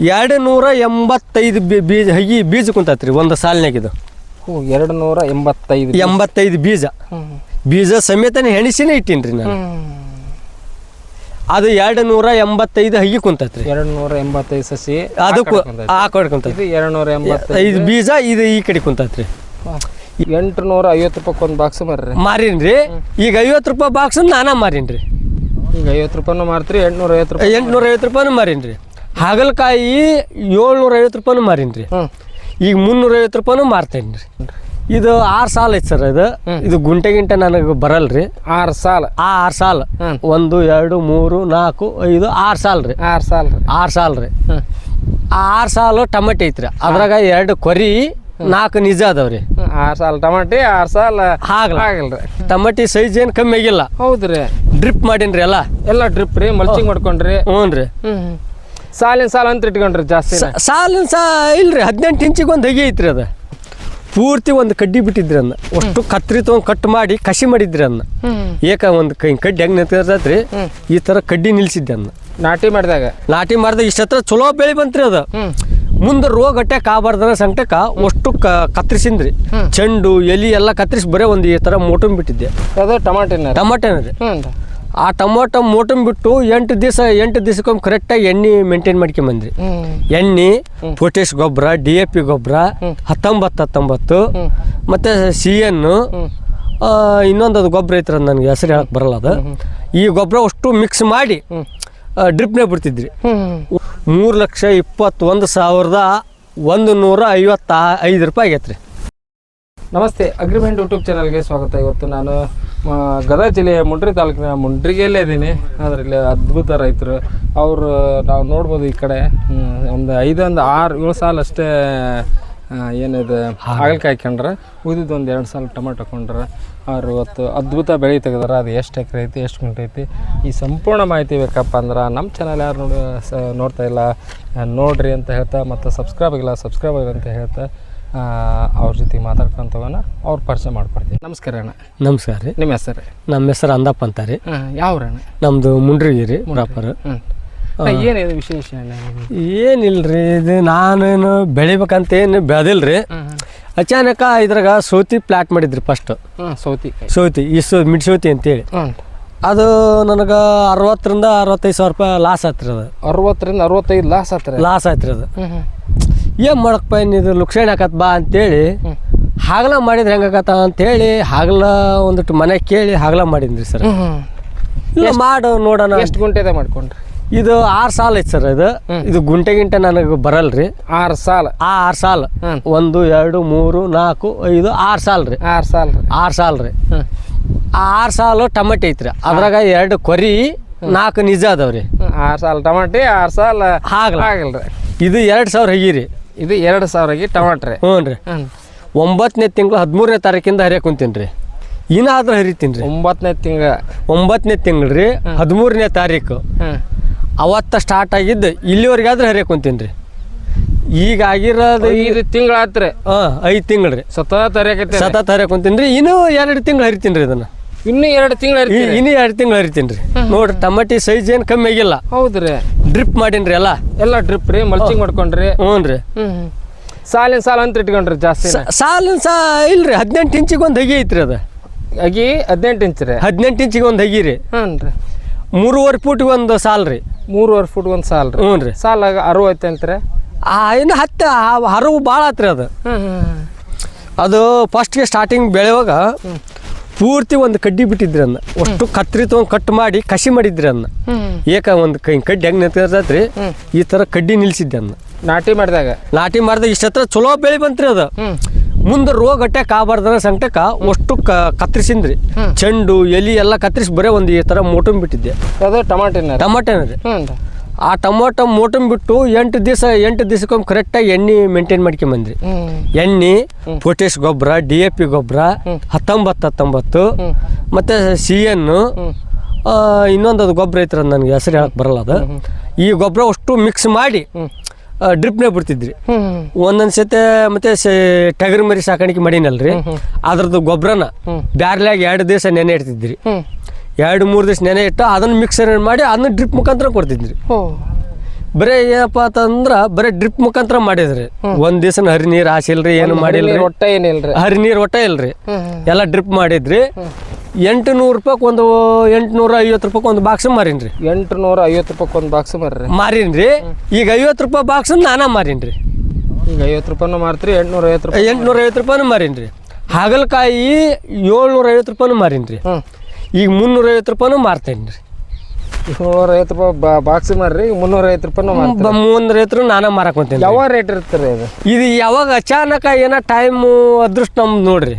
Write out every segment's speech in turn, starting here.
ಎರಡು ನೂರ ಎಂಬತ್ತೈದು ಬಿ- ಬೀಜ ಹಗಿ ಬೀಜ ಕುಂತೈತ್ರಿ ಒಂದು ಸಾಲಿನಾಗಿದು ಹ್ಞೂ ಎರಡು ನೂರ ಎಂಬತ್ತೈದು ಎಂಬತ್ತೈದು ಬೀಜ ಬೀಜ ಸಮೇತನೇ ಹೆಣಸಿನೇ ಇಟ್ಟೀನಿ ನಾನು. ಅದು ಎರಡು ನೂರ ಎಂಬತ್ತೈದು ಹಗಿ ಕುಂತೈತ್ರಿ ಎರಡು ನೂರ ಎಂಬತ್ತೈದು ಸಸಿ ಅದು ಆ ಕಡೆ ಕುಂತೈತೆ. ಎರಡು ನೂರ ಎಂಬತ್ತೈದು ಬೀಜ. ಇದು ಈ ಕಡೆ ಕುಂತೈತ್ರಿ. ಎಂಟು ನೂರ ಐವತ್ತು ರೂಪಾಯಿ ಒಂದು ಬಾಕ್ಸ್ ಮಾರ್ರಿ. ಮಾರೀನ್ರಿ. ಈಗ ಐವತ್ತು ರೂಪಾಯಿ ಬಾಕ್ಸ್ ನಾನೇ ಮಾರೀನ್ರಿ. ಈಗ ಐವತ್ತು ರೂಪಾಯಿನೂ ಮಾರ್ತೀರಿ ಎಂಟುನೂರ ಐವತ್ತು ರೂಪಾಯಿ ಎಂಟುನೂರ ಐವತ್ತು ರೂಪಾಯಿನೂ ಮಾರೀನ್ರಿ. ಹಾಗಲಕಾಯಿ ಏಳ್ನೂರ ಐವತ್ತು ರೂಪಾಯಿ ಮಾರೀನ್ರಿ. ರೀ ಈಗ ಮುನ್ನೂರ ಐವತ್ತು ರೂಪಾಯಿ ಮಾರ್ತೇನೆ ರೀ ಇದು ಆರು ಸಾಲ ಐತೆ ಸರ್ ಇದು ಇದು ಗುಂಟೆ ಗಿಂಟೆ ನನಗೆ ಬರಲ್ರಿ. ಆರು ಸಾಲ. ಆರು ಸಾಲ. ಒಂದು ಎರಡು ಮೂರು ನಾಲ್ಕು ಐದು ಆರು ಸಾಲ ರೀ ಆರು ಸಾಲ ರೀ. ಆರು ಸಾಲ ರೀ ಆರು ಸಾಲು ಟಮಟೆ ಐತ್ರಿ. ಅದ್ರಾಗ ಎರಡು ಕೊರಿ ನಾಲ್ಕು ನಿಜ ಅದಾವ್ರಿ. ಆರು ಸಾಲ ಟಮಾಟಿ ಆರು ಸಾಲ ಹಾಗಲ್ಲ ಆಗಲ್ರಿ ಟಮಟಿ ಸೈಜ್ ಏನು ಕಮ್ಮಿ ಆಗಿಲ್ಲ. ಹೌದ್ರಿ. ಡ್ರಿಪ್ ಮಾಡೀನ್ರಿ ಎಲ್ಲ. ಎಲ್ಲ ಡ್ರಿಪ್ ರೀ ಮಲ್ಚಿಂಗ್ ಮಾಡ್ಕೊಂಡ್ರಿ. ಹ್ಞೂ ರೀ ಸಾಲಿನ ಸಾಲ ಅಂತ ಇಟ್ಕೊಂಡ್ರಿ ಜಾಸ್ತಿ ಸಾಲಿನ ಸಾ ಇಲ್ರಿ ಹದಿನೆಂಟು ಇಂಚಿಗೆ ಒಂದು ಹಗಿ ಐತ್ರಿ ಅದು. ಪೂರ್ತಿ ಒಂದು ಕಡ್ಡಿ ಬಿಟ್ಟಿದ್ರಿ ಅನ್ನ ಅಷ್ಟು ಕತ್ರಿ ತೊಗೊಂಡು ಕಟ್ ಮಾಡಿ ಕಸಿ ಮಾಡಿದ್ರಿ ಅನ್ನ ಏಕ ಒಂದು ಕೈ ಕಡ್ಡಿ ಹೆಂಗೆ ನಿಂತ್ರಿ ಈ ಥರ ಕಡ್ಡಿ ನಿಲ್ಸಿದ್ದೆ ಅನ್ನ ನಾಟಿ ಮಾಡಿದಾಗ? ನಾಟಿ ಮಾಡಿದಾಗ ಇಷ್ಟ ಹತ್ರ ಚಲೋ ಬೆಳೆ ಬಂತ್ರಿ ಅದು. ಮುಂದೆ ರೋಗ ಅಟ್ಯಾಕ್ ಆಗಬಾರ್ದನ ಸಂಕಟಕ್ಕ ಅಷ್ಟು ಕ ಕತ್ರಿಸಿನ್ರಿ ಚೆಂಡು ಎಲಿ ಎಲ್ಲ ಕತ್ತರಿಸಿ ಬರೇ ಒಂದು ಈ ಥರ ಮೋಟಮ್ ಬಿಟ್ಟಿದ್ದೆ. ಅದು ಟಮಾಟಿನ ಟಮಾಟೆನ ಆ ಟೊಮೊಟೊ ಮೋಟಮ್ ಬಿಟ್ಟು ಎಂಟು ದಿವಸ ಎಂಟು ದಿವಸಕ್ಕೊಮ್ಮೆ ಕರೆಕ್ಟಾಗಿ ಎಣ್ಣೆ ಮೇಂಟೈನ್ ಮಾಡ್ಕೊಂಬಂದ್ರಿ ಬಂದ್ರಿ ಎಣ್ಣೆ ಪೊಟ್ಯಾಶ್ ಗೊಬ್ಬರ ಡಿ ಎ ಪಿ ಗೊಬ್ಬರ ಹತ್ತೊಂಬತ್ತು ಹತ್ತೊಂಬತ್ತು ಮತ್ತು ಸಿ ಎನ್ನು ಇನ್ನೊಂದು ಅದು ಗೊಬ್ಬರ ಐತ್ರ ನನಗೆ ಹೆಸರು ಹೇಳಕ್ಕೆ ಬರಲ್ಲ ಅದು. ಈ ಗೊಬ್ಬರ ಅಷ್ಟು ಮಿಕ್ಸ್ ಮಾಡಿ ಡ್ರಿಪ್ನೇ ಬಿಡ್ತಿದ್ರಿ ಮೂರು ಲಕ್ಷ ಇಪ್ಪತ್ತೊಂದು ಸಾವಿರದ ಒಂದು ನೂರ ಐವತ್ತ ಐದು ರೂಪಾಯಿ ಆಗೈತೆ ರೀ ನಮಸ್ತೆ, ಅಗ್ರಿಮೆಂಟ್ ಯೂಟ್ಯೂಬ್ ಚಾನಲ್ಗೆ ಸ್ವಾಗತ. ಇವತ್ತು ನಾನು ಗದಗ ಜಿಲ್ಲೆಯ ಮುಂಡ್ರಿ ತಾಲೂಕಿನ ಮುಂಡ್ರಿಗೆಯಲ್ಲೇ ಇದ್ದೀನಿ. ಅದರಲ್ಲಿ ಅದ್ಭುತ ರೈತರು. ಅವರು, ನಾವು ನೋಡ್ಬೋದು ಈ ಕಡೆ ಒಂದು ಐದೊಂದು ಆರು ಏಳು ಸಾಲ ಅಷ್ಟೇ ಏನಿದೆ, ಹಾಗಲಕಾಯಿ ಹಾಕೊಂಡ್ರೆ ಉಳಿದಿದ್ದು ಒಂದು ಎರಡು ಸಾಲ ಟೊಮೆಟೊ ಹಾಕೊಂಡ್ರೆ ಅವ್ರು ಇವತ್ತು ಅದ್ಭುತ ಬೆಳೆ ತೆಗೆದಾರ. ಅದು ಎಷ್ಟು ಎಕರೆ ಐತಿ, ಎಷ್ಟು ಗುಂಟೆ ಐತಿ? ಈ ಸಂಪೂರ್ಣ ಮಾಹಿತಿ ಬೇಕಪ್ಪ ಅಂದ್ರೆ ನಮ್ಮ ಚಾನಲ್ ಯಾರು ನೋಡಿ ನೋಡ್ತಾ ಇಲ್ಲ, ನೋಡಿರಿ ಅಂತ ಹೇಳ್ತಾ, ಮತ್ತು ಸಬ್ಸ್ಕ್ರೈಬ್ ಆಗಿಲ್ಲ ಸಬ್ಸ್ಕ್ರೈಬ್ ಆಗಿಲ್ಲ ಅಂತ ಹೇಳ್ತಾ ಅವ್ರ ಜೊತೆ ಮಾತಾಡ್ಕೊಂತವನ ಅವ್ರ ಪರಿಚಯ ಮಾಡ್ಕೊಡ್ತೀನಿ ನಮಸ್ಕಾರ ಅಣ್ಣ. ನಮಸ್ಕಾರ ರೀ. ನಿಮ್ಮ ಹೆಸರು? ನಮ್ಮ ಹೆಸರು ಅಂದಪ್ಪ ಅಂತ ರೀ. ಯಾವ ಅಣ್ಣ? ನಮ್ಮದು ಮುಂಡ್ರಿಗಿರಿ ಪ್ರಾಪರ್. ಏನಿದೆ ವಿಶೇಷ? ಏನಿಲ್ರಿ ಇದು ನಾನೇನು ಬೆಳಿಬೇಕಂತ ಏನು ಬೆಳೆದಿಲ್ರಿ ಅಚಾನಕ ಇದ್ರಾಗ ಸೌತಿ ಪ್ಲಾಟ್ ಮಾಡಿದ್ರಿ ಫಸ್ಟ್ ಸೌತಿ ಸೌತಿ ಇಸ್ ಸೌ ಮಿಡ್ ಸೌತಿ ಅಂತೇಳಿ. ಅದು ನನಗೆ ಅರವತ್ತರಿಂದ ಅರವತ್ತೈದು ಸಾವಿರ ರೂಪಾಯಿ ಲಾಸ್ ಆತ್ರಿ ಅದು. ಅರವತ್ತರಿಂದ ಅರವತ್ತೈದು ಲಾಸ್ ಆತ್ರಿ ಲಾಸ್ ಆತ್ರಿ ಅದು. ಏನು ಮಾಡಕ್ಕಪ್ಪ ಇದು ಲುಕ್ಷಣ ಹಾಕತ್ ಬಾ ಅಂತೇಳಿ ಹೇಳಿ ಹಾಗಲ ಮಾಡಿದ್ರೆ ಹೆಂಗಾಕತ್ತ ಅಂತೇಳಿ ಹಾಗಲ ಒಂದಿಟ್ಟು ಮನೆ ಕೇಳಿ ಹಾಗಲ ಮಾಡಿದ್ರಿ ಸರ್. ಇಲ್ಲ ಮಾಡು ನೋಡೋಣ ಎಷ್ಟು ಗುಂಟೆದ ಮಾಡ್ಕೊಂಡ್ರಿ? ಇದು ಆರು ಸಾಲ ಐತೆ ಸರ್ ಇದು. ಇದು ಗುಂಟೆ ಗಿಂಟೆ ನನಗೆ ಬರಲ್ರಿ. ಆರು ಸಾಲ. ಆ ಆರು ಸಾಲ. ಒಂದು ಎರಡು ಮೂರು ನಾಲ್ಕು ಐದು ಆರು ಸಾಲ ರೀ. ಆರು ಸಾಲ ಆರು ಸಾಲ ರೀ. ಆರು ಸಾಲು ಟಮಟೆ ಐತ್ರಿ ಅದ್ರಾಗ ಎರಡು ಕೊರಿ ನಾಲ್ಕು ನಿಜ ಅದಾವ್ರಿ ಆರು ಸಾಲ ಟಮಾಟಿ ಆರು ಸಾಲ ಆಗಲ್ಲ ಆಗಲ್ರಿ ಇದು ಎರಡು ಸಾವಿರ ಹಗಿರಿ. ಇದು ಎರಡು ಸಾವಿರಗೆ ಟಮಾಟ್ರೆ. ಹ್ಞೂ ರೀ. ಒಂಬತ್ತನೇ ತಿಂಗಳು ಹದಿಮೂರನೇ ತಾರೀಕಿಂದ ಹರಿಯಕ್ಕೆ ಕುಂತೀನಿ ರೀ. ಇನ್ನಾದ್ರೂ ಹರಿತೀನಿ ರೀ. ಒಂಬತ್ತನೇ ತಿಂಗ ಒಂಬತ್ತನೇ ತಿಂಗಳು ರೀ ಹದಿಮೂರನೇ ತಾರೀಕು. ಅವತ್ತ ಸ್ಟಾರ್ಟ್ ಆಗಿದ್ದು ಇಲ್ಲಿವರೆಗಾದ್ರೂ ಹರಿಯಕ್ಕೆ ಕುಂತೀನಿ ರೀ. ಈಗ ಆಗಿರೋದು ಐದು ತಿಂಗಳಾತ್ರಿ ಹಾಂ ಐದು ತಿಂಗಳು ರೀ. ಸತತ ಹರಿಯಕತ್ತೆ ಸತತ ಹರಿಯಕ್ಕೆ ಕುಂತೀನಿ ರೀ. ಇನ್ನೂ ಎರಡು ತಿಂಗಳು ಹರಿತೀನಿ ರೀ ಇದನ್ನು. ಇನ್ನೂ ಎರಡು ತಿಂಗಳು ಹರಿ ಇನ್ನೂ ಎರಡು ತಿಂಗಳು ಹರಿತೀನಿ ರೀ. ನೋಡ್ರಿ ಟಮಾಟಿ ಸೈಜ್ ಏನು ಕಮ್ಮಿ ಆಗಿಲ್ಲ. ಹೌದ್ರಿ. ಡ್ರಿಪ್ ಮಾಡೀನಿ ರೀ ಎಲ್ಲ? ಎಲ್ಲ ಡ್ರಿಪ್ ರೀ ಮಲ್ಚಿಂಗ್ ಮಾಡ್ಕೊಂಡ್ರಿ. ಹ್ಞೂ ರೀ. ಹ್ಞೂ ಸಾಲಿನ ಸಾಲ ಅಂತ ಇಟ್ಕೊಂಡ್ರಿ ಜಾಸ್ತಿ ಸಾಲಿನ ಸಾ ಇಲ್ರಿ ಹದಿನೆಂಟು ಇಂಚಿಗೆ ಒಂದು ಹಗಿ ಐತ್ರಿ ಅದು. ಅಗಿ ಹದಿನೆಂಟು ಇಂಚ್ ರೀ. ಹದಿನೆಂಟು ಇಂಚಿಗೆ ಒಂದು ಹಗಿ ರೀ. ಹ್ಞೂ ರೀ. ಮೂರುವರೆ ಫೂಟ್ಗೆ ಒಂದು ಸಾಲ್ ರೀ. ಮೂರುವರೆ ಫೂಟ್ ಒಂದು ಸಾಲ ರೀ. ಹ್ಞೂ ರೀ. ಸಾಲ ಅರವತ್ತು ಅಂತ್ರಿ ಆ ಇನ್ನು ಹತ್ತು ಹರವು ಭಾಳ ಆತ್ರಿ ಅದು. ಅದು ಫಸ್ಟ್ಗೆ ಸ್ಟಾರ್ಟಿಂಗ್ ಬೆಳೆಯುವಾಗ ಪೂರ್ತಿ ಒಂದು ಕಡ್ಡಿ ಬಿಟ್ಟಿದ್ರಿ ಅನ್ನ ಅಷ್ಟು ಕತ್ರಿ ತೊಗೊಂಡು ಕಟ್ ಮಾಡಿ ಕಸಿ ಮಾಡಿದ್ರಿ ಅನ್ನ ಏಕ ಒಂದು ಕೈ ಕಡ್ಡಿ ಹೆಂಗ್ ನಿಂತಿರ್ತೈತ್ರಿ ಈ ತರ ಕಡ್ಡಿ ನಿಲ್ಸಿದ್ದೆ ಅನ್ನ ನಾಟಿ ಮಾಡಿದಾಗ? ನಾಟಿ ಮಾಡಿದಾಗ ಇಷ್ಟತ್ರ ಚಲೋ ಬೆಳಿ ಬಂತ್ರಿ ಅದು. ಮುಂದೆ ರೋಗ ಅಟ್ಯಾಕ್ ಆಗಬಾರ್ದನ ಸಂಕಟಕ್ಕ ಅಷ್ಟು ಕ ಕತ್ರಿಸಿನ್ರಿ ಚೆಂಡು ಎಲಿ ಎಲ್ಲ ಕತ್ತರಿಸಿ ಬರೇ ಒಂದು ಈ ತರ ಮೋಟಮ್ ಬಿಟ್ಟಿದ್ದೆ ಅದು ಟಮಾಟಿನ? ಟಮಾಟೆನ ಆ ಟೊಮೊಟೊ ಮೋಟಮ್ ಬಿಟ್ಟು ಎಂಟು ದಿವಸ ಎಂಟು ದಿವಸಕ್ಕೊಮ್ಮೆ ಕರೆಕ್ಟಾಗಿ ಎಣ್ಣೆ ಮೇಂಟೈನ್ ಮಾಡ್ಕೊಂಬಂದ್ರಿ. ಬಂದ್ರಿ ಎಣ್ಣೆ ಪೊಟ್ಯಾಶ್ ಗೊಬ್ಬರ ಡಿ ಎ ಪಿ ಗೊಬ್ಬರ ಹತ್ತೊಂಬತ್ತು ಹತ್ತೊಂಬತ್ತು ಮತ್ತು ಸಿ ಎನ್ನು ಇನ್ನೊಂದು ಅದು ಗೊಬ್ಬರ ಐತ್ರ ನನಗೆ ಹೆಸರು ಹೇಳಕ್ಕೆ ಬರಲ್ಲ ಅದು. ಈ ಗೊಬ್ಬರ ಅಷ್ಟು ಮಿಕ್ಸ್ ಮಾಡಿ ಡ್ರಿಪ್ನೇ ಬಿಡ್ತಿದ್ರಿ. ಒಂದೊಂದು ಸತೆ ಮತ್ತೆ ಟಗರ್ ಮರಿ ಸಾಕಾಣಿಕೆ ಮಾಡೀನಲ್ರಿ. ಅದ್ರದ್ದು ಗೊಬ್ಬರನ ಬ್ಯಾರ್ಲಾಗಿ ಎರಡು ದಿವಸ ನೆನೆ ಇಡ್ತಿದ್ರಿ. ಎರಡು ಮೂರು ದಿವಸ ನೆನೆ ಇಟ್ಟು ಅದನ್ನು ಮಿಕ್ಸರ್ ಮಾಡಿ ಅದನ್ನ ಡ್ರಿಪ್ ಮುಖಾಂತರ ಕೊಡ್ತಿದ್ರಿ. ಬರೀ ಏನಪ್ಪ ಅಂತಂದ್ರ ಬರೀ ಡ್ರಿಪ್ ಮುಖಾಂತರ ಮಾಡಿದ್ರಿ. ಒಂದ್ ದಿವಸ ಹರಿ ನೀರ್ ಹಾಸಿಲ್ರಿ ಏನು ಮಾಡಿಲ್ರಿ. ನೀರ್ ಒಟ್ಟ ಏನಿಲ್ರಿ ಹರಿ ನೀರ್ ಒಟ್ಟ ಇಲ್ರಿ. ಎಲ್ಲ ಡ್ರಿಪ್ ಮಾಡಿದ್ರಿ. ಎಂಟು ನೂರು ರೂಪಾಯಿ ಒಂದು ಎಂಟ್ನೂರ ಐವತ್ತು ರೂಪಾಯಿ ಒಂದು ಬಾಕ್ಸ್ ಮಾರಿನ್ರಿ. ಎಂಟು ನೂರ ಐವತ್ತು ರೂಪಾಯಿ ಒಂದು ಬಾಕ್ಸ್ ಮಾರ್ರಿ. ಮಾರಿನ್ರಿ. ಈಗ ಐವತ್ತು ರೂಪಾಯಿ ಬಾಕ್ಸ್ ನಾನಾ ಮಾರಿನ್ರಿ. ಈಗ ಐವತ್ತು ರೂಪಾಯಿನೂ ಮಾರ್ತೀರಿ ಎಂಟುನೂರ ಐವತ್ತು ರೂಪಾಯಿ ಎಂಟುನೂರ ಐವತ್ತು ರೂಪಾಯಿನೂ ಮಾರಿನ್ರಿ. ಹಾಗಲಕಾಯಿ ಏಳ್ನೂರ ಐವತ್ತು ರೂಪಾಯಿನೂ ಮಾರಿನ್ರಿ. ಈಗ ಮುನ್ನೂರೈವತ್ತು ರೂಪಾಯಿನೂ ಮಾರ್ತೇನೆ ರೀ. ಮುನ್ನೂರೈವತ್ತು ರೂಪಾಯಿ ಬಾಕ್ಸ್ ಮಾರ್ರಿ ಮುನ್ನೂರೈವತ್ತು ರೂಪಾಯಿ ಮಾರ್ತೀರಿ. ರೈತರು ನಾನೇ ಮಾರಕೊಂತೇನೆ ಯಾವ ರೇಟ್ ಇರ್ತೀರಿ ಇದು? ಇದು ಯಾವಾಗ ಅಚಾನಕ ಏನ ಟೈಮು ಅದೃಷ್ಟ ನಮ್ದು ನೋಡ್ರಿ.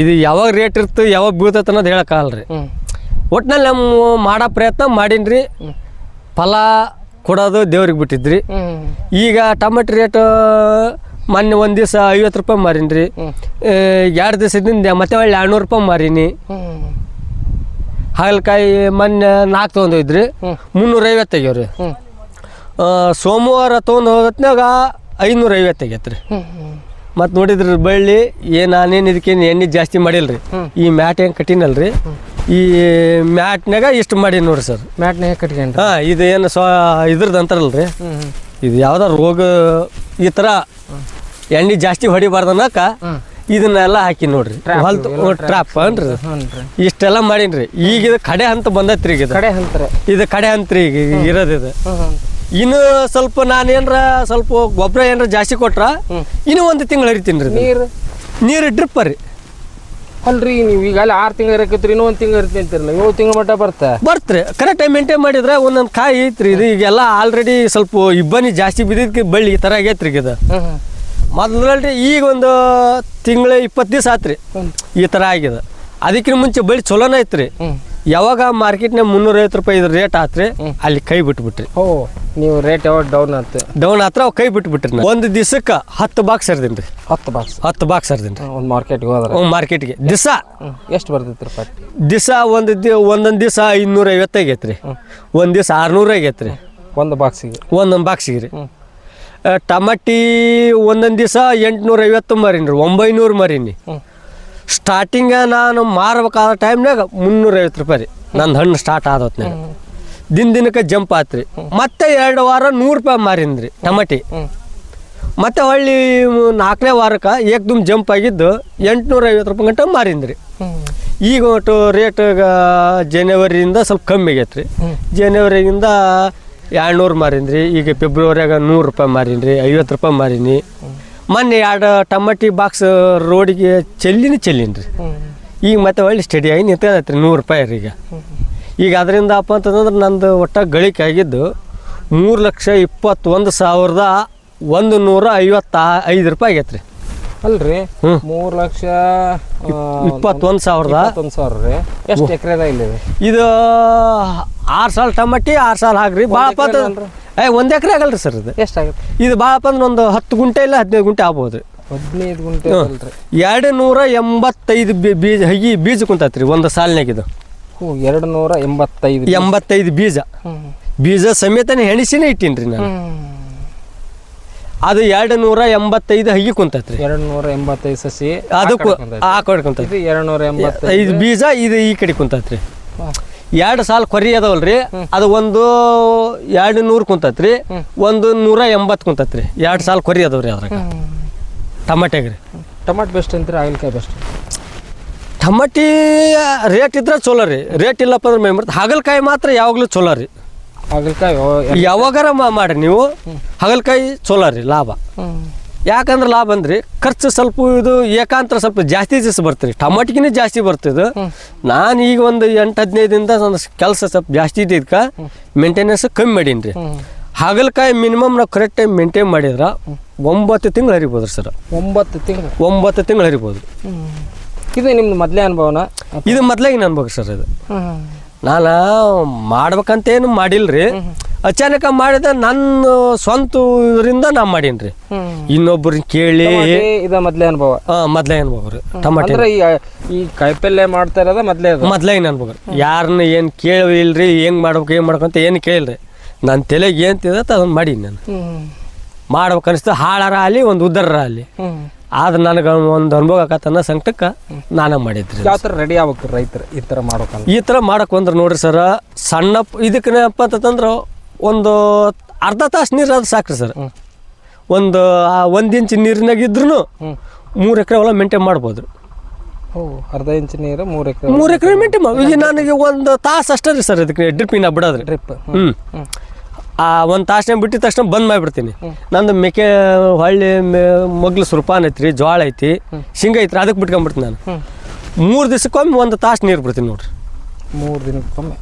ಇದು ಯಾವಾಗ ರೇಟ್ ಇರ್ತು ಯಾವಾಗ ಬೀಳ್ತೈತೆ ಅನ್ನೋದು ಹೇಳಕ್ಕಾಗಲ್ರಿ ರೀ ಒಟ್ನಲ್ಲಿ ನಮ್ಮ ಮಾಡೋ ಪ್ರಯತ್ನ ಮಾಡೀನಿ ಫಲ ಕೊಡೋದು ದೇವ್ರಿಗೆ ಬಿಟ್ಟಿದ್ರಿ. ಈಗ ಟೊಮೆಟೊ ರೇಟ್ ಮೊನ್ನೆ ಒಂದು ದಿವಸ ಐವತ್ತು ರೂಪಾಯಿ ಮಾರೀನಿ ಎರಡು ದಿವಸದಿಂದ ಮತ್ತೆ ಒಳ್ಳೆ ಎರಡ್ನೂರು ರೂಪಾಯಿ ಮಾರೀನಿ. ಹಾಗಲಕಾಯಿ ಮೊನ್ನೆ ನಾಲ್ಕು ತೊಗೊಂಡು ಹೋಗಿದ್ರಿ ಮುನ್ನೂರ ಐವತ್ತು ಆಗ್ಯಾವ್ರಿ ಆ, ಸೋಮವಾರ ತೊಗೊಂಡು ಹೋಗತ್ನಾಗ ಐನೂರ ಐವತ್ತು ರೀ ಹ್ಞೂ ಮತ್ತು ನೋಡಿದ್ರಿ ಬಳ್ಳಿ ಏನು ನಾನೇನು ಇದಕ್ಕೇನು ಎಣ್ಣೆ ಜಾಸ್ತಿ ಮಾಡಿಲ್ರಿ. ಈ ಮ್ಯಾಟ್ ಏನು ಕಟ್ಟಿನಲ್ರಿ. ಈ ಮ್ಯಾಟ್ನಾಗ ಇಷ್ಟು ಮಾಡಿ ನೋಡ್ರಿ ಸರ್. ಮ್ಯಾಟ್ನಾಗ ಕಟ್ಕೊಂಡು ಹಾಂ ಇದು ಏನು ಸ್ವ ಇದ್ರದ್ದು ಅಂತಾರಲ್ಲ ಹ್ಞೂ ಇದು ಯಾವ್ದಾರ ರೋಗ ಈ ಥರ ಎಣ್ಣೆ ಜಾಸ್ತಿ ಹೊಡಿಬಾರ್ದನ್ನಕ. ಇದನ್ನೆಲ್ಲ ಹಾಕಿ ನೋಡ್ರಿ. ಹೊಲ್ತು ಟ್ರಾಪ್ ಅನ್ರಿ ಇಷ್ಟೆಲ್ಲ ಮಾಡೀನ್ರಿ. ಈಗ ಇದು ಕಡೆ ಹಂತ ಬಂದೈತ್ರಿ ಈಗ ಕಡೆ ಹಂತ ಇದು ಕಡೆ ಹಂತ್ರಿ ಈಗ ಇರೋದು ಇದು. ಇನ್ನು ಸ್ವಲ್ಪ ನಾನು ಏನ್ರ ಸ್ವಲ್ಪ ಗೊಬ್ಬರ ಏನ್ರ ಜಾಸ್ತಿ ಕೊಟ್ರ ಇನ್ನು ಒಂದು ತಿಂಗಳು ಹರಿತೀನಿ ರೀ ನೀರು? ನೀರು ಡ್ರಿಪ್ ರೀ. ಅಲ್ರಿ ನೀವು ಈಗ ಅಲ್ಲಿ ಆರು ತಿಂಗಳು ಇರಕತ್ರಿ ಇನ್ನೂ ಒಂದು ತಿಂಗಳು ಇರ್ತೀನಿ ಅಂತಿರಲ್ಲ ಏಳು ತಿಂಗಳ ಮಟ್ಟ ಬರ್ತಾ? ಬರ್ತ್ರಿ ಕರೆಕ್ಟಾಗಿ ಮೇಂಟೈನ್ ಮಾಡಿದ್ರೆ ಒಂದೊಂದು ಕಾಯಿ ಐತ್ರಿ ಇದು. ಈಗೆಲ್ಲ ಆಲ್ರೆಡಿ ಸ್ವಲ್ಪ ಇಬ್ಬನಿ ಜಾಸ್ತಿ ಬಿದ್ದಿದ್ದಕ್ಕೆ ಬಳ್ಳಿ ಈ ಥರ ಆಗೈತ್ರಿ ಈಗ ಇದು. ಮೊದಲಲ್ರಿ ಈಗ ಒಂದು ತಿಂಗಳ ಇಪ್ಪತ್ತು ದಿವಸ ಆತ್ರಿ. ಈ ಥರ ಆಗಿದೆ. ಅದಕ್ಕಿಂತ ಮುಂಚೆ ಬಳಿ ಚಲೋನ ಐತ್ರಿ. ಯಾವಾಗ ಮಾರ್ಕೆಟ್ನಾಗ ಮುನ್ನೂರೈವತ್ತು ರೂಪಾಯಿ ಇದ್ರ ರೇಟ್ ಆತ್ರಿ ಅಲ್ಲಿ ಕೈ ಬಿಟ್ಬಿಟ್ರಿ. ಓ ನೀವು ರೇಟ್ ಯಾವಾಗ ಡೌನ್ ಆಯ್ತು ಡೌನ್ ಆತ್ರ ಅವ್ ಕೈ ಬಿಟ್ಬಿಟ್ರಿ. ಒಂದು ದಿವಸಕ್ಕೆ ಹತ್ತು ಬಾಕ್ಸ್ ಹರಿದೀನಿ ರೀ ಹತ್ತು ಬಾಕ್ಸ್ ಹತ್ತು ಬಾಕ್ಸ್ ಹರಿದೀನಿ ರೀ ಒಂದು ಮಾರ್ಕೆಟ್ಗೆ ಹೋದ್ರೆ. ಮಾರ್ಕೆಟ್ಗೆ. ದಿವಸ. ಎಷ್ಟು ಬರ್ತೈತೆ ರೀ ದಿವಸ ಒಂದು ದಿ ಒಂದೊಂದು ದಿವಸ ಐನೂರ ಐವತ್ತು ಆಗೈತೆ ರೀ ಒಂದು ದಿವಸ ಆರುನೂರು ಆಗೈತೆ ರೀ ಒಂದು ಬಾಕ್ಸಿಗೆ ಒಂದೊಂದು ಬಾಕ್ಸಿಗೆ ರೀ. ಟಮಾಟಿ ಒಂದೊಂದು ದಿವಸ ಎಂಟುನೂರ ಐವತ್ತು ಮಾರೀನಿ. ರೀ ಒಂಬೈನೂರು ಮರೀನಿ ಸ್ಟಾರ್ಟಿಂಗ ನಾನು ಮಾರ್ಬೇಕಾದ ಟೈಮ್ನಾಗ ಮುನ್ನೂರೈವತ್ತು ರೂಪಾಯಿ ರೀ. ನಂದು ಹಣ್ಣು ಸ್ಟಾರ್ಟ್ ಆದತ್ನಾಗ ದಿನ ದಿನಕ್ಕೆ ಜಂಪ್ ಆತ್ರಿ. ಮತ್ತೆ ಎರಡು ವಾರ ನೂರು ರೂಪಾಯಿ ಮಾರಿನಿ ರೀ ಟಮಾಟಿ ಮತ್ತೆ ಹೊಳ್ಳಿ ನಾಲ್ಕನೇ ವಾರಕ್ಕೆ ಏಕ್ದಮ್ ಜಂಪ್ ಆಗಿದ್ದು ಎಂಟುನೂರ ಐವತ್ತು ರೂಪಾಯಿ ಗಂಟೆ ಮಾರಿನಿ ರೀ ಹ್ಞೂ ಈಗ ಒಟ್ಟು ರೇಟ್ ಜನವರಿಯಿಂದ ಸ್ವಲ್ಪ ಕಮ್ಮಿ ಆಗೈತ್ರಿ. ರೀ ಜನವರಿಯಿಂದ ಎರಡ್ನೂರು ಮಾರಿನ್ರಿ, ಈಗ ಫೆಬ್ರವರಿಯಾಗ ನೂರು ರೂಪಾಯಿ ಮಾರೀನಿ ಐವತ್ತು ರೂಪಾಯಿ ಮಾರೀನಿ. ಮೊನ್ನೆ ಎರಡು ಟಮಾಟಿ ಬಾಕ್ಸ್ ರೋಡಿಗೆ ಚೆಲ್ಲಿನ ಚೆಲ್ಲಿನ್ರಿ. ಈಗ ಮತ್ತೆ ಒಳ್ಳೆ ಸ್ಟಡಿಯಾಗಿ ನಿಂತೈತೆ ರೀ ನೂರು ರೂಪಾಯಿ ರೀ ಈಗ. ಈಗ ಅದರಿಂದ ಅಪ್ಪ ಅಂತಂದ್ರೆ ನಂದು ಒಟ್ಟ ಗಳಿಕೆ ಆಗಿದ್ದು, ಮೂರು ಲಕ್ಷ ಇಪ್ಪತ್ತೊಂದು ಸಾವಿರದ ಒಂದು ನೂರ ಐವತ್ತ ಐದು ರೂಪಾಯಿ ಆಗೈತೆ ಅಲ್ರಿ? ಮೂರು ಲಕ್ಷ ಇಪ್ಪತ್ತೊಂದು ಸಾವಿರದ? ಒಂದು ಸಾವಿರ ರೀ. ಎಷ್ಟು ಎಕರೆದ ಇದು ಆರು ಸಾಲ ಟಮಾಟಿ ಆರು ಸಾಲ ಹಾಕ್ರಿ ಭಾಳಪ್ಪ ಅಂದ್ರೆ ಏ ಒಂದು ಎಕರೆ ಆಗಲ್ರಿ ಸರ್ ಇದು. ಎಷ್ಟಾಗುತ್ತೆ ಇದು ಭಾಳಪ್ಪ ಅಂದ್ರೆ ಒಂದು ಹತ್ತು ಗುಂಟೆ ಇಲ್ಲ ಹದಿನೈದು ಗುಂಟೆ ಆಗ್ಬೋದು ರೀ. ಹದಿನೈದು ಗುಂಟೆ ಅಲ್ರಿ ಎರಡು ನೂರ ಎಂಬತ್ತೈದು ಬೀಜ ಹಗಿ ಬೀಜ ಕುಂತೈತೆ ರೀ ಒಂದು ಸಾಲಿನಾಗ ಇದು. ಹ್ಞೂ ಎರಡು ನೂರ ಎಂಬತ್ತೈದು ಎಂಬತ್ತೈದು ಬೀಜ. ಬೀಜ ಸಮೇತನೇ ಹೆಣಿಸಿನೇ ಇಟ್ಟೀನಿ ರೀ ನಾನು ಅದು ಎರಡು ನೂರ ಎಂಬತ್ತೈದು ಹಗಿ ಕುಂತೈತ್ರಿ. ಎರಡು ನೂರ ಎಂಬತ್ತೈದು ಸಸಿ ಅದಕ್ಕೂ ಆ ಕಡೆ ಕುಂತೈತೆ. ಇದು ಎರಡು ನೂರ ಎಂಬತ್ತೈದು ಬೀಜ ಇದು ಈ ಕಡೆ ಕುಂತೈತ್ರಿ. ಎರಡು ಸಾಲ ಕೊರಿ ಅದಾವಲ್ರಿ ಅದು ಒಂದು ಎರಡು ನೂರು ಕುಂತೈತ್ರಿ ಒಂದು ನೂರ ಎಂಬತ್ತು ಕುಂತೈತೆ ರೀ ಎರಡು ಸಾಲ ಕೊರಿ ಅದಾವ್ರಿ ಅದ್ರಾಗ. ಟಮಾಟೆಗೆ ರೀ ಟಮಾಟ ಬೆಸ್ಟ್ ಅಂತೀರಿ ಹಾಗಲಕಾಯಿ ಬೆಸ್ಟ್? ಟಮಾಟಿ ರೇಟ್ ಇದ್ರೆ ಚಲೋ ರೀ. ರೇಟ್ ಇಲ್ಲಪ್ಪ ಅಂದ್ರೆ ಮೇಮ್ ಹಾಗಲಕಾಯಿ ಮಾತ್ರ ಯಾವಾಗಲೂ ಚಲೋ ರೀ. ಹಾಗಲಕಾಯಿ ಯಾವಾಗಾರ ಮಾ- ಮಾಡ್ರಿ ನೀವು. ಹಾಗಲಕಾಯಿ ಚಲೋ ರೀ ಲಾಭ. ಯಾಕಂದ್ರೆ ಲಾಭ ಅಂದ್ರಿ ಖರ್ಚು ಸ್ವಲ್ಪ ಇದು ಏಕಾಂತರ ಸ್ವಲ್ಪ ಜಾಸ್ತಿ ದಿವಸ ಬರ್ತೀರಿ ಟಮಾಟಿಗಿನ ಜಾಸ್ತಿ ಬರ್ತಿದ್ದು ನಾನು ಈಗ ಒಂದು ಎಂಟು ಹದಿನೈದಿಂದ ಕೆಲಸ ಸ್ವಲ್ಪ ಜಾಸ್ತಿ ಇದ್ದಿದ್ಕ ಮೇಂಟೆನೆನ್ಸ್ ಕಮ್ಮಿ ಮಾಡೀನಿ ರೀ. ಹಾಗಲ್ಕಾಯಿ ಮಿನಿಮಮ್ ನಾವು ಕರೆಕ್ಟ್ ಟೈಮ್ ಮೇಂಟೈನ್ ಮಾಡಿದ್ರೆ ಒಂಬತ್ತು ತಿಂಗಳು ಹರಿಬೋದು ಸರ್. ಒಂಬತ್ತು ತಿಂಗಳು? ಒಂಬತ್ತು ತಿಂಗಳು ಹರಿಬೋದು. ಇದು ನಿಮ್ದು ಮೊದಲೇ ಅನುಭವನ? ಇದು ಮೊದ್ಲಾಗಿ ಅನುಭವ ಸರ್ ಇದು. ನಾನು ಮಾಡ್ಬೇಕಂತೇನು ಮಾಡಿಲ್ರಿ. ಅಚಾನಕ ಮಾಡಿದ ನನ್ನ ಸ್ವಂತ ಇದರಿಂದ ನಾ ಮಾಡೀನಿ ರೀ ಹ್ಞೂ ಇನ್ನೊಬ್ರನ್ನ ಕೇಳಿ ಇದು ಮೊದಲೇ ಅನುಭವ. ಮೊದ್ಲೇ ಅನುಭವ ರೀ. ಟಮಾಟೆ ಅಂದ್ರೆ ಈ ಈ ಕಾಯಿಪಲ್ಯ ಮಾಡ್ತಾ ಇರೋದ ಮೊದಲೇ ಅದು? ಏನು ಅನ್ಬೇಕು ಯಾರನ್ನ ಏನು ಕೇಳಿಲ್ರಿ ಹೆಂಗ್ ಮಾಡ್ಬೇಕು ಏನು ಮಾಡ್ಬೇಕಂತ ಏನು ಕೇಳಿಲ್ರಿ. ನನ್ನ ತಲೆಗೆ ಏನು ತಿಂದತ್ತ ಅದನ್ನ ಮಾಡೀನಿ ನಾನು. ಮಾಡ್ಬೇಕು ಅನಿಸ್ತು ಹಾಳಾರ ಆಗಲಿ ಒಂದು ಉದ್ದರ ಆಗಲಿ ಆದ್ರೆ ನನಗೆ ಒಂದು ಅನುಭವ ಆಗತ್ತನ್ನ ಸಂಕಟಕ್ಕೆ ನಾನೇ ಮಾಡಿದ್ರಿ. ಯಾವ ಥರ ರೆಡಿ ಆಗ್ಬೇಕು ರೈತರು ಈ ಥರ ಮಾಡೋಕೆ ಈ ಥರ ಮಾಡಕ್ ಬಂದ್ರೆ ನೋಡ್ರಿ ಸರ ಸಣ್ಣ ಇದಕ್ಕೆ ಇದಕ್ಕೇನಪ್ಪ ಅಂತಂದ್ರೆ ಒಂದು ಅರ್ಧ ತಾಸು ನೀರು ಅದು ಸಾಕ್ರಿ ಸರ್. ಒಂದು ಒಂದು ಇಂಚ್ ನೀರಿನಾಗ ಇದ್ರೂ ಮೂರು ಎಕರೆ ಹೊಲ ಮೇಂಟೈನ್ ಮಾಡ್ಬೋದು. ಅರ್ಧ ಇಂಚ್ ನೀರು ಮೂರು ಎಕರೆ ಮೂರು ಎಕರೆ ಮೇಂಟೈನ್ ಮಾಡಿ ಈಗ ನನಗೆ ಒಂದು ತಾಸು ಅಷ್ಟೇ ರೀ ಸರ್ ಅದಕ್ಕೆ ಡ್ರಿಪ್ಪಿನ ಬಿಡೋದ್ರಿ. ಡ್ರಿಪ್ ಹ್ಞೂ ಆ ಒಂದು ತಾಸನೇ ಬಿಟ್ಟಿದ ತಕ್ಷಣ ಬಂದ್ ಮಾಡಿಬಿಡ್ತೀನಿ. ನಂದು ಮೆಕ್ಕೆ ಹೊಳ್ಳಿ ಮೊಗ್ಲು ಸುರ್ಪಾನ್ ಐತ್ರಿ ಜೋಳ ಐತಿ ಶೇಂಗ ಐತ್ರಿ ಅದಕ್ಕೆ ಬಿಟ್ಕೊಂಡ್ಬಿಡ್ತೀನಿ ನಾನು. ಮೂರು ದಿವ್ಸಕ್ಕೊಮ್ಮೆ ಒಂದು ತಾಸು ನೀರು ಬಿಡ್ತೀನಿ ನೋಡ್ರಿ. ಮೂರು ದಿನಕ್ಕೊಮ್ಮೆ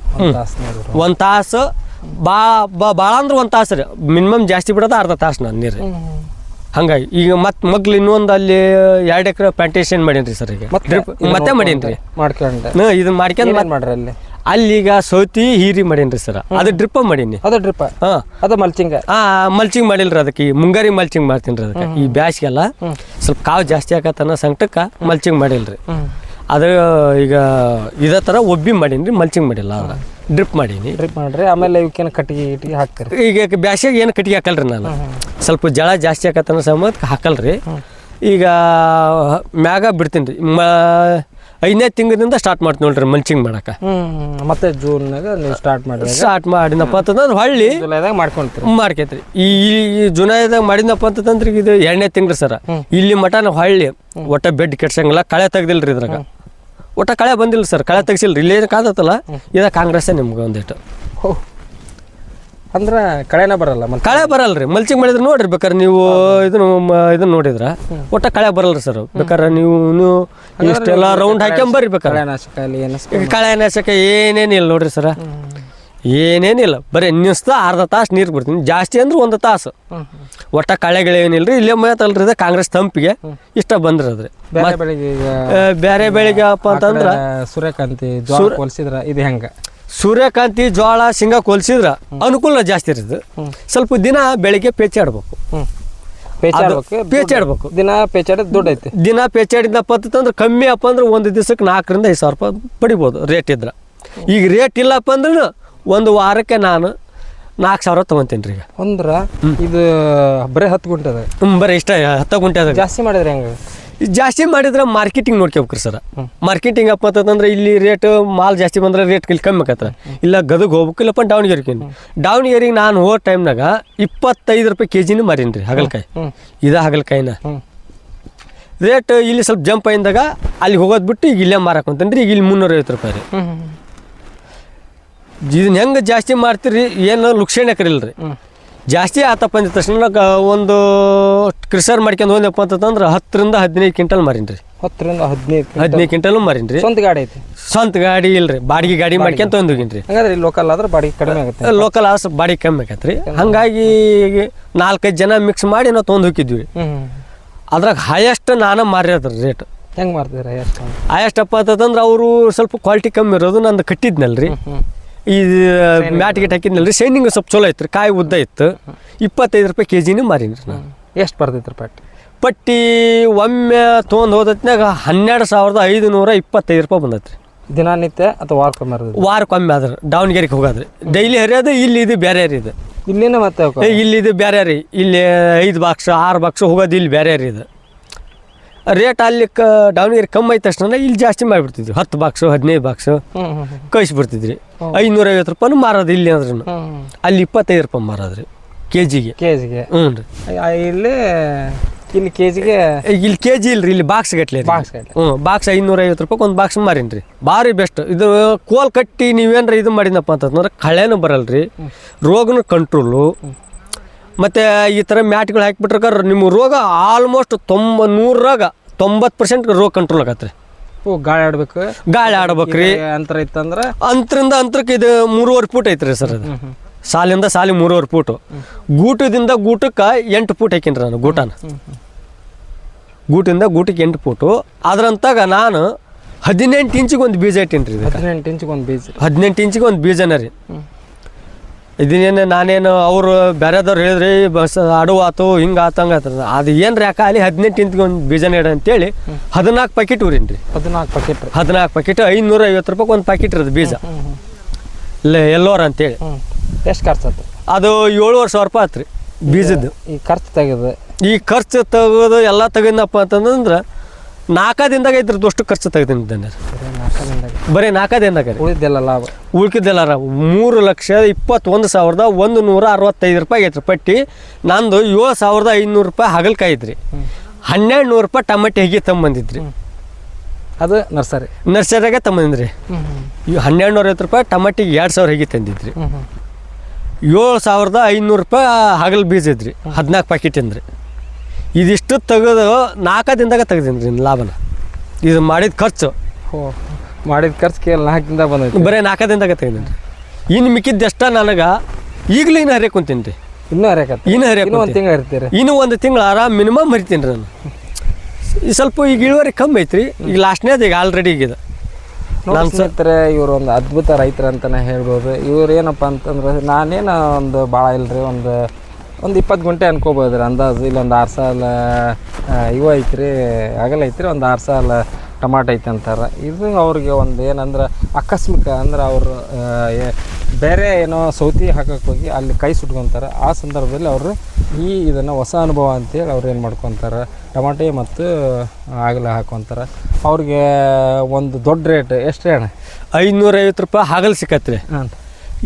ಒಂದು ತಾಸು ಬಾ ಭಾಳ ಅಂದ್ರೆ ಒಂದು ತಾಸು ರೀ. ಮಿನಿಮಮ್ ಜಾಸ್ತಿ ಬಿಡೋದು ಅರ್ಧ ತಾಸು ನಾನು ನೀರು. ಹಂಗಾಗಿ ಈಗ ಮತ್ತೆ ಮಗ್ಲು ಇನ್ನೊಂದು ಅಲ್ಲಿ ಎರಡು ಎಕರೆ ಪ್ಲಾಂಟೇಶನ್ ಮಾಡೀನಿ ರೀ ಸರ್ ಈಗ. ಮತ್ತೆ ಮಾಡೀನಿ ರೀ ಮಾಡ್ಕೊಂಡೆ. ಇದನ್ನ ಮಾಡ್ಕೊಂಡು ಮಾಡ್ರಿ ಅಲ್ಲಿ? ಅಲ್ಲಿಗ ಸೌತಿ ಹೀರಿ ಮಾಡೀನಿ ರೀ ಸರ್ ಅದು ಡ್ರಿಪ್ ಮಾಡೀನಿ. ಅದು ಡ್ರಿಪ್ ಹಾ. ಅದು ಮಲ್ಚಿಂಗ್ ಆ ಮಲ್ಚಿಂಗ್ ಮಾಡಿಲ್ರಿ ಅದಕ್ಕೆ. ಈ ಮುಂಗಾರಿ ಮಲ್ಚಿಂಗ್ ಮಾಡ್ತೀನಿ ರೀ ಅದಕ್ಕೆ ಈ ಬ್ಯಾಸ್ಗೆಲ್ಲ ಸ್ವಲ್ಪ ಕಾವು ಜಾಸ್ತಿ ಆಗತ್ತನ್ನ ಸಂಕಟಕ್ಕೆ ಮಲ್ಚಿಂಗ್ ಮಾಡಿಲ್ರಿ. ಅದು ಈಗ ಇದೇ ಥರ ಒಬ್ಬಿ ಮಾಡೀನಿ ಮಲ್ಚಿಂಗ್ ಮಾಡಿಲ್ಲ ಅದ್ರ ಡ್ರಿಪ್ ಮಾಡೀನಿ. ಡ್ರಿಪ್ ಮಾಡ್ರಿ ಆಮೇಲೆ ಇವಕ್ಕೇನು ಕಟ್ಟಿಗೆ ಇಟ್ಟಿಗೆ ಹಾಕ್ತಾರೆ. ಈಗ ಬ್ಯಾಸಿಗೆ ಏನು ಕಟ್ಟಿಗೆ ಹಾಕಲ್ರಿ ನಾನು. ಸ್ವಲ್ಪ ಜಳ ಜಾಸ್ತಿ ಆಗತ್ತನ್ನ ಸಮ ಹಾಕಲ್ರಿ. ಈಗ ಮ್ಯಾಗ ಬಿಡ್ತೀನಿ ರೀ. ಮ ಐದನೇ ತಿಂಗಳಿಂದ ಸ್ಟಾರ್ಟ್ ಮಾಡ್ತೀನಿ ನೋಡ್ರಿ ಮಲ್ಚಿಂಗ್ ಮಾಡಕ್ಕೆ. ಮತ್ತೆ ಜೂನ್ನಾಗ ನೀವು ಸ್ಟಾರ್ಟ್ ಮಾಡಿ ಸ್ಟಾರ್ಟ್ ಮಾಡಿದಪ್ಪ ಅಂತಂದ್ರೆ ಹೊಳ್ಳಿ ಜುಲೈದಾಗ ಮಾಡ್ಕೊಂತೀರಿ. ಮಾಡ್ಕೈತ್ರಿ ಈ ಜುಲೈದಾಗ ಜುನೈದಾಗ ಮಾಡಿದ್ನಪ್ಪ ಅಂತಂದ್ರೆ ಇದು ಎರಡನೇ ತಿಂಗಳು ಸರ. ಇಲ್ಲಿ ಮಠ ನಾವು ಹಳ್ಳಿ. ಒಟ್ಟ ಬೆಡ್ ಕೆಡ್ಸಂಗಿಲ್ಲ ಕಳೆ ತೆಗ್ದಿಲ್ರಿ ಇದ್ರಾಗ. ಒಟ್ಟ ಕಳೆ ಬಂದಿಲ್ಲ ಸರ್ ಕಳೆ ತೆಗ್ಸಿಲ್ರಿ. ಇಲ್ಲಿ ಕಾದತ್ತಲ್ಲ ಇದ ಕಾಂಗ್ರೆಸ್ಸೇ ನಿಮ್ಗೆ ಒಂದಿಟ್ಟು ಅಂದ್ರೆ ಕಳೆನ ಬರಲ್ಲ ಮತ್ತೆ ಕಳೆ ಬರಲ್ರಿ. ಮಲ್ಚಿಂಗ್ ಮಾಡಿದ್ರೆ ನೋಡ್ರಿ ಬೇಕಾದ್ರೆ ನೀವು ಇದನ್ನು ಮ- ಇದನ್ನ ನೋಡಿದ್ರ? ಒಟ್ಟ ಕಳೆ ಬರಲ್ರಿ ಸರ್. ಬೇಕಾದ್ರೆ ನೀವು ನೀವು ಇಷ್ಟೆಲ್ಲ ರೌಂಡ್ ಹಾಕ್ಕೊಂಬರ್ರಿ ಬೇಕಾರೆ. ಕಳೆನಾಶಕ ಅಲ್ಲಿ ಏನು ಈಗ ಕಳೆ ನಾಶಕ ಏನೇನಿಲ್ಲ ನೋಡ್ರಿ ಸರ. ಏನೇನಿಲ್ಲ. ಬರೀ ನಿಸ್ತ ಅರ್ಧ ತಾಸು ನೀರು ಬಿಡ್ತೀನಿ. ಜಾಸ್ತಿ ಅಂದ್ರೆ ಒಂದು ತಾಸು. ಒಟ್ಟ ಕಳೆಗಳೇನಿಲ್ರಿ ರೀ ಇಲ್ಲೇ ಮೇತಲ್ರಿ ಇದೆ ಕಾಂಗ್ರೆಸ್ ತಂಪಿಗೆ. ಇಷ್ಟ ಬಂದಿರೋದ್ರಿ ಬೇರೆ ಬೆಳಿಗ್ಗೆ ಈಗ ಬೇರೆ ಬೆಳಿಗ್ಗೆ ಅಪ್ಪ ಅಂತಂದ್ರೆ ಆ, ಸೂರ್ಯಕಾಂತಿ ಹೋಲಿಸಿದ್ರ ಇದು ಹೆಂಗ? ಸೂರ್ಯಕಾಂತಿ ಜೋಳ ಶೇಂಗಾ ಕೊಲ್ಸಿದ್ರ ಅನುಕೂಲ ಜಾಸ್ತಿ ಇರ್ತದೆ. ಸ್ವಲ್ಪ ದಿನ ಬೆಳಿಗ್ಗೆ ಪೇಚಾಡ್ಬೇಕು. ಪೇಚಾಡ್ಬೇಕು ದಿನ ಪೇಚಾಡ ದುಡ್ಡು ಐತಿ. ದಿನ ಪೇಚಾಡಿದ ಅಂತಂದ್ರೆ ಕಮ್ಮಿ ಅಪ್ಪ ಅಂದ್ರೆ ಒಂದು ದಿವಸಕ್ಕೆ ನಾಲ್ಕರಿಂದ ಐದು ಸಾವಿರ ರೂಪಾಯಿ ಪಡಿಬೋದು ರೇಟ್ ಇದ್ರೆ. ಈಗ ರೇಟ್ ಇಲ್ಲಪ್ಪ ಅಂದ್ರೆ ಒಂದು ವಾರಕ್ಕೆ ನಾನು ನಾಲ್ಕು ಸಾವಿರ ತೊಗೊತೀನಿ ರೀ ಈಗ. ಅಂದ್ರೆ ಇದು ಬರೀ ಹತ್ತು ಗುಂಟೆ ಅದ. ಬರೀ ಇಷ್ಟ ಹತ್ತು ಗುಂಟೆ ಅದ ಜಾಸ್ತಿ ಮಾಡಿದ್ರೆ ಹೆಂಗ? ಜಾಸ್ತಿ ಮಾಡಿದ್ರೆ ಮಾರ್ಕೆಟಿಂಗ್ ನೋಡ್ಕೋಬೇಕ್ರಿ ಸರ್. ಮಾರ್ಕೆಟಿಂಗ್ ಅಪ್ಪ ಅಂತಂದ್ರೆ ಇಲ್ಲಿ ರೇಟ್ ಮಾಲ್ ಜಾಸ್ತಿ ಬಂದ್ರೆ ರೇಟ್ ಇಲ್ಲಿ ಕಮ್ಮಿ ಆಕತ್ತ ಇಲ್ಲ ಗದಗ ಹೋಗ್ಬೇಕು ಇಲ್ಲಪ್ಪ ದಾವಣಗೆರೆಗೆ ದಾವಣಗೆರೆಗೆ ನಾನು ಹೋದ ಟೈಮ್ನಾಗ ಇಪ್ಪತ್ತೈದು ರೂಪಾಯಿ ಕೆ ಜಿನೂ ಮಾರೀನಿ ರೀ ಹಾಗಲ್ಕಾಯಿ. ಇದ ಹಾಗಲ್ಕಾಯಿನ. ರೇಟ್ ಇಲ್ಲಿ ಸ್ವಲ್ಪ ಜಂಪ್ ಆಯಿಂದಾಗ ಅಲ್ಲಿ ಹೋಗೋದು ಬಿಟ್ಟು ಈಗ ಇಲ್ಲೇ ಮಾರಾಕೊಂತಂದ್ರೆ ಈಗ ಇಲ್ಲಿ ಮುನ್ನೂರೈವತ್ತು ರೂಪಾಯಿ ರೀ. ಇದನ್ನ ಹೆಂಗೆ ಜಾಸ್ತಿ ಮಾಡ್ತೀರಿ ಏನು ಲುಕ್ಷಣೆ ಕರಿಲ್ರಿ ಜಾಸ್ತಿ ಆತಪ್ಪ ಅಂದ ತಕ್ಷಣ ಒಂದು ಕೃಷರ್ ಮಾಡ್ಕೊಂಡು ಹೋದ್ನಪ್ಪ ಅಂತಂದ್ರೆ ಹತ್ತರಿಂದ ಹದಿನೈದು ಕ್ವಿಂಟಲ್ ಮಾರೀನಿ ರೀ ಹತ್ತರಿಂದ ಹದಿನೈದು ಹದಿನೈದು ಕ್ವಿಂಟಲ್ ಮಾರೀನಿ ರೀ ಸ್ವಂತ ಗಾಡಿ ಐತಿ. ಸ್ವಂತ ಗಾಡಿ ಇಲ್ರಿ ಬಾಡಿಗೆ ಗಾಡಿ ಮಾಡ್ಕೊಂತ ತೊಗೊಂಡೋಗಿನಿ ರೀ ಹಂಗಾದ್ರೆ ಲೋಕಲ್ ಆದ್ರೆ ಬಾಡಿಗೆ ಕಡಿಮೆ ಆಗುತ್ತೆ. ಲೋಕಲ್ ಆಸ್ ಬಾಡಿಗೆ ಕಮ್ಮಿ ಆಗತ್ತೆ. ರೀ ಹಂಗಾಗಿ ನಾಲ್ಕೈದು ಜನ ಮಿಕ್ಸ್ ಮಾಡಿ ನಾವು ತೊಗೊಂಡು ಹೋಗಿದ್ವಿ. ಅದ್ರಾಗ ಹೈಯೆಸ್ಟ್ ನಾನು ಮಾರಿರೋದ್ರಿ ರೇಟ್ ಹೆಂಗೆ ಮಾಡ್ತೀರಾ ಹೈಯೆಸ್ಟ್ ಹೈಯೆಸ್ಟ್ ಅಪ್ಪ ಅಂತಂದ್ರೆ ಅವರು ಸ್ವಲ್ಪ ಕ್ವಾಲಿಟಿ ಕಮ್ಮಿ ಇರೋದು ನಂದು ಕಟ್ಟಿದ್ನಲ್ರಿ. ಈ ಮ್ಯಾಟ್ ಗಿಟ್ ಹಾಕಿದ್ನಲ್ರಿ ಶೈನಿಂಗ್ ಸ್ವಲ್ಪ ಚಲೋ ಐತ್ರಿ ಕಾಯಿ ಉದ್ದ ಇತ್ತು. ಇಪ್ಪತ್ತೈದು ರೂಪಾಯಿ ಕೆ ಜಿನೂ ಮಾರೀನಿ ರೀ ನಾನು ಎಷ್ಟು ಬರ್ತೈತೆ ರೀ ಪಟ್ಟಿ? ಪಟ್ಟಿ ಒಮ್ಮೆ ತೊಗೊಂಡು ಹೋದತ್ನಾಗ ಹನ್ನೆರಡು ಸಾವಿರದ ಐದು ನೂರ ಇಪ್ಪತ್ತೈದು ರೂಪಾಯಿ ಬಂದೈತೆ ರೀ ದಿನನಿತ್ಯ ಅಥವಾ ವಾರಕ್ಕೊಮ್ಮೆ ವಾರಕ್ಕೊಮ್ಮೆ ಆದ್ರೆ ದಾವಣಗೆರೆಗೆ ಹೋಗೋದ್ರಿ. ಡೈಲಿ ಹರಿಯೋದು ಇಲ್ಲಿ ಇದು ಬೇರೆ ರೀ ಇದು. ಇಲ್ಲಿನ ಮತ್ತೆ ಇಲ್ಲಿ ಇದು ಬೇರೆ ರೀ. ಇಲ್ಲಿ ಐದು ಬಾಕ್ಸ್ ಆರು ಬಾಕ್ಸ್ ಹೋಗೋದು ಇಲ್ಲಿ ಬೇರೆ ರೀ ಇದು. ರೇಟ್ ಅಲ್ಲಿ ಕ ದಾವಣಗೆರೆ ಕಮ್ಮಿ ಆಯ್ತು ತಕ್ಷಣ ಇಲ್ಲಿ ಜಾಸ್ತಿ ಮಾಡಿಬಿಡ್ತಿದ್ವಿ. ಹತ್ತು ಬಾಕ್ಸು ಹದಿನೈದು ಬಾಕ್ಸು ಕಳಿಸ್ಬಿಡ್ತಿದ್ರಿ. ಐನೂರೈವತ್ತು ರೂಪಾಯಿ ಮಾರೋದು ಇಲ್ಲಿ ಅಂದ್ರೆ ಅಲ್ಲಿ ಇಪ್ಪತ್ತೈದು ರೂಪಾಯಿ ಮಾರೋದ್ರಿ ಕೆ ಜಿಗೆ ಕೆ ಜಿಗೆ ಹ್ಞೂ ರೀ ಇಲ್ಲಿ ಇಲ್ಲಿ ಕೆ ಜಿಗೆ ಇಲ್ಲಿ ಕೆ ಜಿ ಇಲ್ರಿ ಇಲ್ಲಿ ಬಾಕ್ಸ್ ಗಟ್ಲೆ ಬಾಕ್ಸ್. ಹ್ಞೂ ಬಾಕ್ಸ್ ಐನೂರೈವತ್ತು ರೂಪಾಯಿ ಒಂದು ಬಾಕ್ಸ್ ಮಾರೀನಿ ರೀ ಭಾರಿ ಬೆಸ್ಟ್ ಇದು ಕೋಲ್ ಕಟ್ಟಿ ನೀವೇನ್ರ ಇದು ಮಾಡಿದಪ್ಪ ಅಂತಂದ್ರೆ ಕಳೆನೂ ಬರಲ್ರಿ. ರೋಗನು ಕಂಟ್ರೋಲು ಮತ್ತು ಈ ಥರ ಮ್ಯಾಟ್ಗಳು ಹಾಕಿಬಿಟ್ರೆ ನಿಮ್ಮ ರೋಗ ಆಲ್ಮೋಸ್ಟ್ ತೊಂಬ ನೂರಾಗ ತೊಂಬತ್ತು ಪರ್ಸೆಂಟ್ ರೋಗ ಕಂಟ್ರೋಲ್ ಆಗತ್ತೆ ರೀ ಓ ಗಾಳಿ ಆಡ್ಬೇಕು? ಗಾಳಿ ಆಡ್ಬೇಕ್ರಿ. ಅಂತರ ಇತ್ತಂದ್ರೆ? ಅಂತರಿಂದ ಅಂತರಕ್ಕೆ ಇದು ಮೂರುವರೆ ಫೂಟ್ ಐತ್ರಿ ಸರ್ ಅದು. ಸಾಲಿಂದ ಸಾಲಿ ಮೂರುವರೆ ಫೂಟು ಗೂಟದಿಂದ ಗೂಟಕ್ಕೆ ಎಂಟು ಫೂಟ್ ಹಾಕಿನ್ರಿ ನಾನು ಗೂಟನ. ಗೂಟಿಂದ ಗೂಟಕ್ಕೆ ಎಂಟು ಫೂಟು ಅದ್ರಂತಾಗ ನಾನು ಹದಿನೆಂಟು ಇಂಚಿಗೆ ಒಂದು ಬೀಜ ಇಟ್ಟಿನ್ರಿ ಹದಿನೆಂಟು ಇಂಚಿಗೆ ಒಂದು ಬೀಜ. ಹದಿನೆಂಟು ಇಂಚಿಗೆ ಒಂದು ಬೀಜನ ರೀ. ಇದನ್ನೇನು ನಾನೇನು ಅವರು ಬೇರೆದವ್ರು ಹೇಳಿದ್ರಿ ಬಸ್ ಆತು ಹಿಂಗೆ ಆತು ಹಂಗೆ ಆತದ ಅದು ಏನು ರೀ ಅಲ್ಲಿ ಹದಿನೆಂಟು ಇಂತಿಗೆ ಒಂದು ಬೀಜ ನೆಡ ಅಂತೇಳಿ ಹದಿನಾಲ್ಕು ಪ್ಯಾಕೆಟ್ ಊರಿನ ರೀ ಹದಿನಾಲ್ಕು ಪ್ಯಾಕೆಟ್ ಹದಿನಾಲ್ಕು ಪ್ಯಾಕೆಟ್ ಐನೂರ ಐವತ್ತು ರೂಪಾಯಿ ಒಂದು ಪ್ಯಾಕೆಟ್ ಇರೋದು ಬೀಜ. ಇಲ್ಲ ಎಲ್ಲೋರ್ ಅಂತೇಳಿ. ಎಷ್ಟು ಖರ್ಚು ಆಯ್ತು ಅದು ಏಳುವರೆ ಸಾವಿರ ರೂಪಾಯಿ ಆತ್ರಿ ಬೀಜದ್ದು. ಈ ಖರ್ಚು ತೆಗೆದು. ಈ ಖರ್ಚು ತೆಗೆದು ಎಲ್ಲ ತೆಗೆದಪ್ಪ ಅಂತಂದ್ರೆ ನಾಲ್ಕು ದಿನದಾಗ ಇದ್ರದ್ದು ಅಷ್ಟು ಖರ್ಚು ತೆಗೆದಿದ್ದಾನೆ ಬರೀ ನಾಲ್ಕದಿಂದ ಉಳಿದಿಲ್ಲ ಉಳಿದೆಲ್ಲ ಲಾಭ. ಉಳ್ಕಿದ್ದೆಲ್ಲ ಮೂರು ಲಕ್ಷ ಇಪ್ಪತ್ತೊಂದು ಸಾವಿರದ ಒಂದು ನೂರ ಅರವತ್ತೈದು ರೂಪಾಯಿ ಆಗೈತೆ ರೀ ಪಟ್ಟಿ. ನಂದು ಏಳು ಸಾವಿರದ ಐನೂರು ರೂಪಾಯಿ ಹಗಲ್ಕಾಯಿ ಐತ್ರಿ. ಹನ್ನೆರಡು ನೂರು ರೂಪಾಯಿ ಟಮಾಟೆ ಹೇಗೆ ತಗೊಂಬಂದಿದ್ರಿ. ಅದು ನರ್ಸರಿ. ನರ್ಸರಿಯಾಗೆ ಈ ಹನ್ನೆರಡು ನೂರ ಐವತ್ತು ರೂಪಾಯಿ ಟಮಟಿಗೆ ಎರಡು ಸಾವಿರ ಹೇಗೆ ತಂದಿದ್ರಿ. ಏಳು ಸಾವಿರದ ಐನೂರು ರೂಪಾಯಿ ಹಗಲ್ ಬೀಜ ಇದ್ರಿ ಹದಿನಾಲ್ಕು ಪ್ಯಾಕೆಟ್ ಅಂದ್ರಿ ಇದಿಷ್ಟು ತೆಗೆದು ನಾಲ್ಕು ದಿನದಾಗ ತೆಗ್ದೀನಿ ರೀ ಲಾಭನ. ಇದು ಮಾಡಿದ ಖರ್ಚು. ಮಾಡಿದ ಖರ್ಚು ಕೇಳಿ ನಾಲ್ಕಿಂದ ಬಂದೈತಿ. ಬರೀ ನಾಲ್ಕದಿಂದ ದಿನದಾಗ ಇನ್ನು ರೀ ಇನ್ನು ಮಿಕ್ಕಿದ್ದೆಷ್ಟ ನನಗೆ ಈಗಲೂ ಇನ್ನು ಹರಿಯಕ್ಕೆ ಕುಂತೀನಿ. ರೀ ಇನ್ನೂ ಹರಿಯಕ್ಕೆ ಇನ್ನು ಹರಿಯ ಇನ್ನೂ ಒಂದು ತಿಂಗಳು ಇರ್ತೀರಿ ಇನ್ನೂ ಒಂದು ತಿಂಗಳು ಆರಾಮ್ ಮಿನಿಮಮ್ ಹರಿತೀನಿ ರೀ ನಾನು. ಈ ಸ್ವಲ್ಪ ಈಗ ಇಳುವರಿ ಕಮ್ಮಿ ಐತ್ರಿ. ಈಗ ಲಾಸ್ಟ್ನೇದು ಈಗ ಆಲ್ರೆಡಿ ಈಗ ಇದು. ನಾನು ಸ್ನೇಹಿತರೆ ಇವರು ಒಂದು ಅದ್ಭುತ ರೈತರು ಅಂತಲೇ ಹೇಳ್ಬೋದು. ಇವ್ರು ಏನಪ್ಪ ಅಂತಂದ್ರೆ ನಾನೇನು ಒಂದು ಭಾಳ ಇಲ್ಲರಿ ಒಂದು ಒಂದು ಇಪ್ಪತ್ತು ಗುಂಟೆ ಅನ್ಕೋಬೋದ್ರಿ ಅಂದಾಜು. ಇಲ್ಲೊಂದು ಆರು ಸಾಲ ಇವು ಐತ್ರಿ ಆಗಲ್ಲ ಐತ್ರಿ ಒಂದು ಆರು ಸಾಲ ಟಮಾಟ ಐತೆ ಅಂತಾರೆ. ಇದು ಅವ್ರಿಗೆ ಒಂದು ಏನಂದ್ರೆ ಆಕಸ್ಮಿಕ ಅಂದ್ರೆ ಅವರು ಬೇರೆ ಏನೋ ಸೌತಿ ಹಾಕಕ್ಕೆ ಹೋಗಿ ಅಲ್ಲಿ ಕೈ ಸುಟ್ಕೊತಾರೆ. ಆ ಸಂದರ್ಭದಲ್ಲಿ ಅವರು ಈ ಇದನ್ನು ಹೊಸ ಅನುಭವ ಅಂತೇಳಿ ಅವ್ರು ಏನು ಮಾಡ್ಕೊತಾರೆ? ಟಮಾಟೆ ಮತ್ತು ಆಗಲ ಹಾಕೊತಾರೆ. ಅವ್ರಿಗೆ ಒಂದು ದೊಡ್ಡ ರೇಟ್ ಎಷ್ಟು ಅಣ್ಣ? ಐನೂರೈವತ್ತು ರೂಪಾಯಿ ಹಾಗಲ್ ಸಿಕ್ಕತ್ರಿ. ಹಾಂ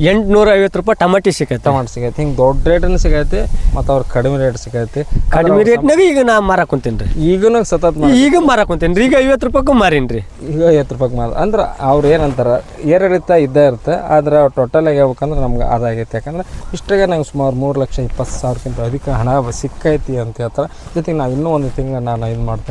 ಎಂಟುನೂರ ಐವತ್ತು ರೂಪಾಯಿ ಟಮಾಟಿ ಸಿಗತ್ತೆ. ಟಮಾಟಿ ಸಿಗೈತೆ ಹಿಂಗೆ ದೊಡ್ಡ ರೇಟನ್ನು ಸಿಗೈತೆ ಮತ್ತು ಅವ್ರು ಕಡಿಮೆ ರೇಟ್ ಸಿಗೈತೆ ಕಡಿಮೆ ರೇಟ್ನಾಗ ಈಗ ನಾ ಮಾರಕ್ ಕುಂತೀನಿ ರೀ ಈಗನೂ ಸತತ ಮಾಡ್- ಈಗ ಮಾರಕ್ ಕುಂತೀನಿ ರೀ ಈಗ ಐವತ್ತು ರೂಪಾಯಿಗೂ ಮಾರೀನಿ ರೀ ಈಗ ಐವತ್ತು ರೂಪಾಯಿಗೆ ಮಾರ ಅಂದ್ರೆ ಅವ್ರು ಏನಂತಾರೆ ಏರಿಳಿತ ಇದ್ದೇ ಇರುತ್ತೆ ಆದರೆ ಟೋಟಲಾಗಿ ಹೇಳ್ಬೇಕಂದ್ರೆ ನಮ್ಗೆ ಅದಾಗೈತೆ. ಯಾಕಂದ್ರೆ ಇಷ್ಟಾಗೆ ನಂಗೆ ಸುಮಾರು ಮೂರು ಲಕ್ಷ ಇಪ್ಪತ್ತು ಸಾವಿರಕ್ಕಿಂತ ಅಧಿಕ ಹಣ ಸಿಕ್ಕೈತಿ ಅಂತ ಹೇಳ್ತಾರೆ. ಜೊತೆಗೆ ನಾವು ಇನ್ನೂ ಒಂದು ತಿಂಗಳು ನಾನು ಇದು ಮಾಡ್ತೀನಿ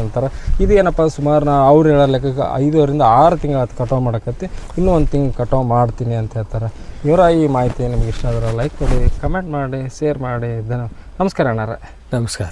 ಇದು ಏನಪ್ಪ ಸುಮಾರು ನಾ ಅವ್ರು ಹೇಳೋ ಲೆಕ್ಕಕ್ಕೆ ಐದೂವರಿಂದ ಆರು ತಿಂಗಳು ಅದು ಕಟಾವು ಮಾಡಕತ್ತಿ. ಇನ್ನೂ ಒಂದು ತಿಂಗಳು ಕಟಾವು ಮಾಡ್ತೀನಿ ಅಂತ ಹೇಳ್ತಾರೆ. ಇವರ ಈ ಮಾಹಿತಿ ನಿಮ್ಗೆ ಇಷ್ಟ ಆದರೆ ಲೈಕ್ ಕೊಡಿ ಕಮೆಂಟ್ ಮಾಡಿ ಶೇರ್ ಮಾಡಿ ಧನ್ಯವಾದ ನಮಸ್ಕಾರ ಅಣ್ಣಾರೆ. ನಮಸ್ಕಾರ.